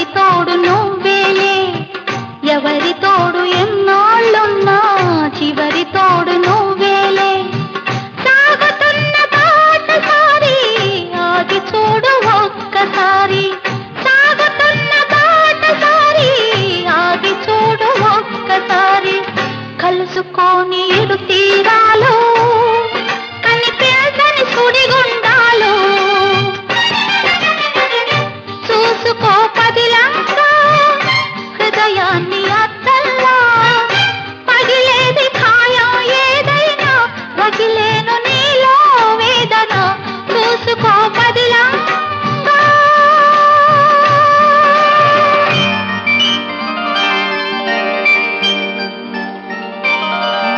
ఎవరి తోడు నువ్వేలే? ఎవరి తోడు ఎన్నాళ్ళున్నా చివరి తోడు నువ్వేలే? సాగుతున్న బాట ఆగి చూడు ఒక్కసారి. సాగుతున్న ఆగి చూడు ఒక్కసారి. కలుసుకొని ఇరు తీరాలో